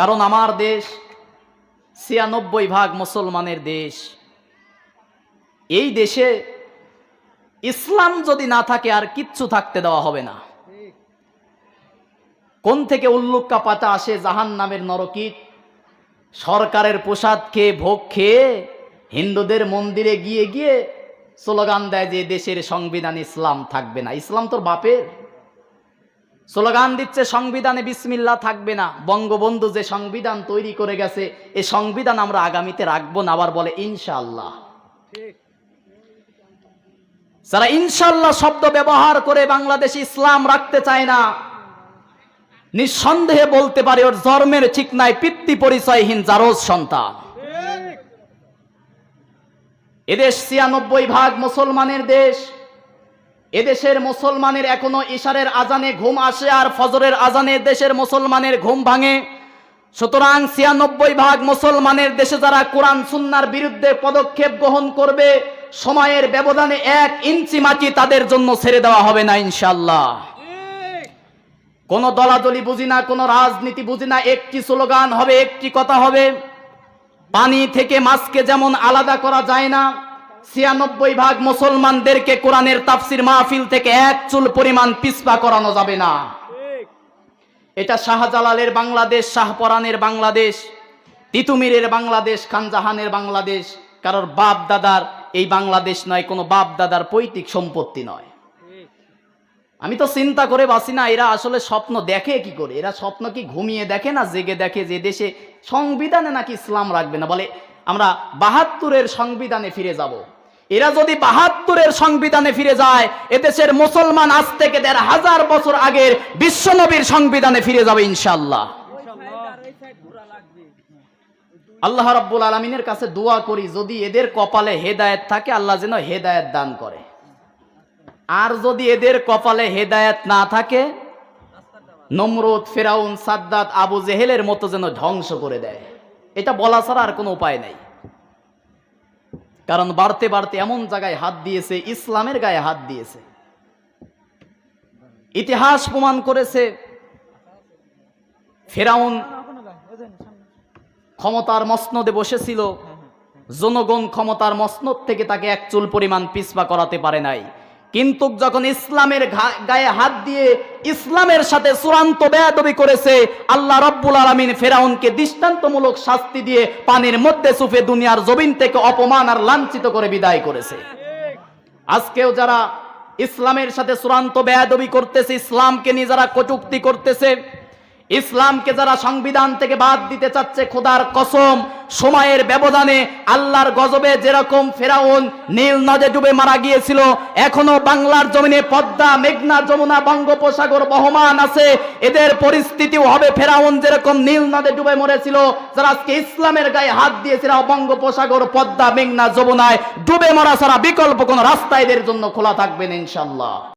কারণ আমার দেশ ছিয়ানব্বই ভাগ মুসলমানের দেশ। এই দেশে ইসলাম যদি না থাকে, আর কিচ্ছু থাকতে দেওয়া হবে না। কোন থেকে উল্লুক্কা পাতা আসে জাহান নামের নরকিট সরকারের প্রসাদ খেয়ে, ভোগ খেয়ে, হিন্দুদের মন্দিরে গিয়ে গিয়ে স্লোগান দেয় যে দেশের সংবিধান ইসলাম থাকবে না। ইসলাম তোর বাপের? স্লোগান দিচ্ছে সংবিধানে বিসমিল্লা থাকবে না। বঙ্গবন্ধু যে সংবিধান তৈরি করে গেছে এই সংবিধান আমরা আগামীতে রাখব না আবার বলে ইনশাল্লাহ যারা ইনশাল্লাহ শব্দ ব্যবহার করে বাংলাদেশে ইসলাম রাখতে চায় না নিঃসন্দেহে বলতে পারে ওর জন্মের ঠিক নাই পিতৃ পরিচয়হীন জারজ সন্তান। এদেশ ছিয়ানব্বই ভাগ মুসলমানের দেশ। এদেশের মুসলমানের এখনও ইশারের আজানে ঘুম আসে আর ফজরের আজানে দেশের মুসলমানের ঘুম ভাঙে। সুতরাং ছিয়ানব্বই ভাগ মুসলমানের দেশে যারা কোরআন সুন্নার বিরুদ্ধে পদক্ষেপ গ্রহণ করবে, সময়ের ব্যবধানে এক ইঞ্চি মাটি তাদের জন্য ছেড়ে দেওয়া হবে না ইনশাল্লাহ কোন দলাদলি বুঝি না, কোন রাজনীতি বুঝি না, একটি স্লোগান হবে, একটি কথা হবে, পানি থেকে মাছকে যেমন আলাদা করা যায় না ছিয়ানব্বই ভাগ মুসলমানদেরকে কোরআনের তাফসির মাহফিল থেকে এক চুল পরিমাণ পিছপা করানো যাবে না। এটা শাহজালালের বাংলাদেশ, শাহপরানের বাংলাদেশ, তিতুমিরের বাংলাদেশ, খানজাহানের বাংলাদেশ। কারোর বাপ দাদার এই বাংলাদেশ নয়, কোনো বাপ দাদার পৈতৃক সম্পত্তি নয়। আমি তো চিন্তা করে বাসি না, এরা আসলে স্বপ্ন দেখে কি করে? এরা স্বপ্ন কি ঘুমিয়ে দেখে না, জেগে দেখে যে দেশে সংবিধানে নাকি ইসলাম রাখবে না? বলে আমরা বাহাত্তরের সংবিধানে ফিরে যাব। এরা যদি বাহাত্তরের সংবিধানে ফিরে যায়, এদেশের মুসলমান আজ থেকে দেড় হাজার বছর আগের বিশ্বনবীর সংবিধানে ফিরে যাবে ইনশাল্লাহ আল্লাহ রাব্বুল আলমিনের কাছে দোয়া করি, যদি এদের কপালে হেদায়েত থাকে, আল্লাহ যেন হেদায়েত দান করে। আর যদি এদের কপালে হেদায়েত না থাকে, নমরুদ, ফেরাউন, সাদ্দাত, আবু জেহেলের মতো যেন ধ্বংস করে দেয়। এটা বলা ছাড়া আর কোনো উপায় নাই। কারণ বাড়তে বাড়তে এমন জায়গায় হাত দিয়েছে, ইসলামের গায়ে হাত দিয়েছে। ইতিহাস প্রমাণ করেছে, ফেরাউন ক্ষমতার মসনদে বসেছিল, জনগণ ক্ষমতার মসনদ থেকে তাকে এক চুল পরিমাণ পিছপা করাতে পারে নাই। কিন্তু যখন ইসলামের গায়ে হাত দিয়ে ইসলামের সাথে চূড়ান্ত বেয়াদবি করেছে, আল্লাহ রব্বুল আলমিন ফেরাউনকে দৃষ্টান্তমূলক শাস্তি দিয়ে পানির মধ্যে সুফে দুনিয়ার জমিন থেকে অপমান আর লাঞ্ছিত করে বিদায় করেছে। আজকেও যারা ইসলামের সাথে চূড়ান্ত বেয়াদবি করতেছে, ইসলামকে নিয়ে যারা কটুক্তি করতেছে ইসলামকে যারা সংবিধান থেকে বাদ দিতে চাচ্ছে, খোদার কসম, সময়ের ব্যবধানে আল্লাহর গজবে যেরকম ফেরাউন নীল নদে ডুবে মারা গিয়েছিল, এখনও বাংলার জমিনে পদ্মা, মেঘনা, যমুনা, বঙ্গোপসাগর বহমান আছে। এদের পরিস্থিতিও হবে ফেরাউন যেরকম নীল নদে ডুবে মরেছিল, যারা আজকে ইসলামের গায়ে হাত দিয়েছিল, বঙ্গোপসাগর, পদ্মা, মেঘনা, যমুনায় ডুবে মরা ছাড়া বিকল্প কোনো রাস্তা এদের জন্য খোলা থাকবে না ইনশাল্লাহ